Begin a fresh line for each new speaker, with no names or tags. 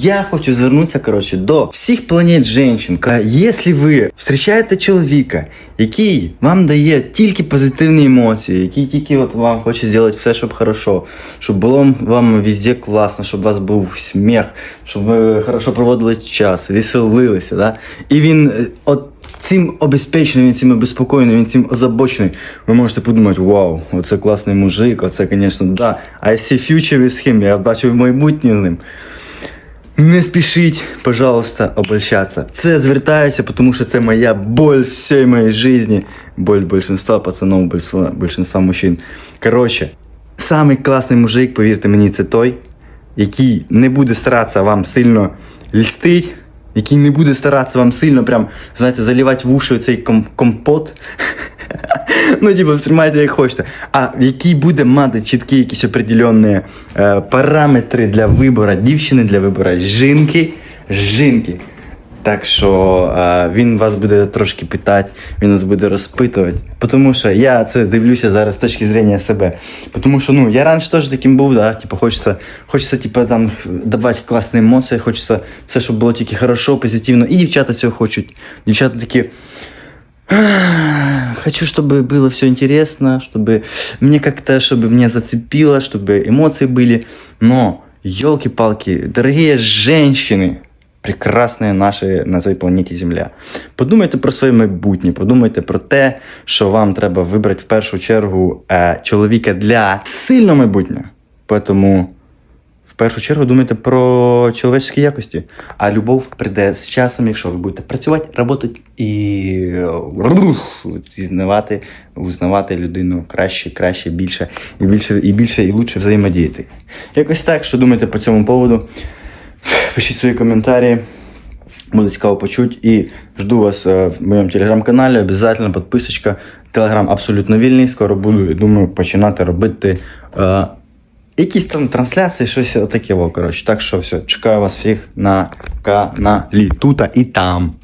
Я хочу звернутися, коротше, до всіх планет жінчин. Якщо ви зустрічаєте чоловіка, який вам дає тільки позитивні емоції, який тільки от вам хоче зробити все, щоб хорошо, щоб було вам везде класно, щоб у вас був сміх, щоб ви хорошо проводили час, веселилися, да? і він е, от цим обезпечений, він цим обеспокоєний, він цим озабочений, ви можете подумати, вау, оце класний мужик, оце, звісно, да. I see future with him, я бачу майбутнє з ним. Не спішіть, пожалуйста, обольщаться. Це звертаюся, тому що це моя боль всієї моєї житті. Боль большинства пацанов, большинства, мужчин. Коротше, самий класний мужик, повірте мені, це той, який не буде старатися вам сильно льстить, який не буде старатися вам сильно прям, знаєте, заливати в уші цей ком- компот. Ну, типу, тримайте як хочете. А який буде мати чіткі якісь определенні е, параметри для вибору дівчини, для вибору жінки, жінки. Так що е, він вас буде трошки питати, він вас буде розпитувати. Тому що я це дивлюся зараз з точки зрення себе. Тому що ну, я раніше теж таким був, да? типу, хочеться, хочеться типу, там, давати класні емоції, хочеться все, щоб було тільки хорошо, позитивно. І дівчата цього хочуть. Дівчата такі Хочу, чтобы было все интересно, чтобы мне как-то, чтобы меня зацепило, чтобы эмоции были. Но, елки-палки, дорогие женщины, прекрасные наші на цій планеті Земля. Подумайте про своє майбутнє, подумайте про те, що вам треба вибрати в першу чергу е, чоловіка для сильного майбутнього. Тому в першу чергу думайте про чоловічські якості. А любов прийде з часом, якщо ви будете працювати, працювати і рух, пізнавати, узнавати людину краще, краще, більше і більше, і більше, і лучше взаємодіяти. Якось так, що думаєте по цьому поводу? Пишіть свої коментарі. Буде цікаво почути. І жду вас е, в моєму телеграм-каналі. Обязательно підписочка. Телеграм абсолютно вільний. Скоро буду, думаю, починати робити е, якісь там трансляції, щось таке. Коротше. Так що все, чекаю вас всіх на каналі. Тута і там.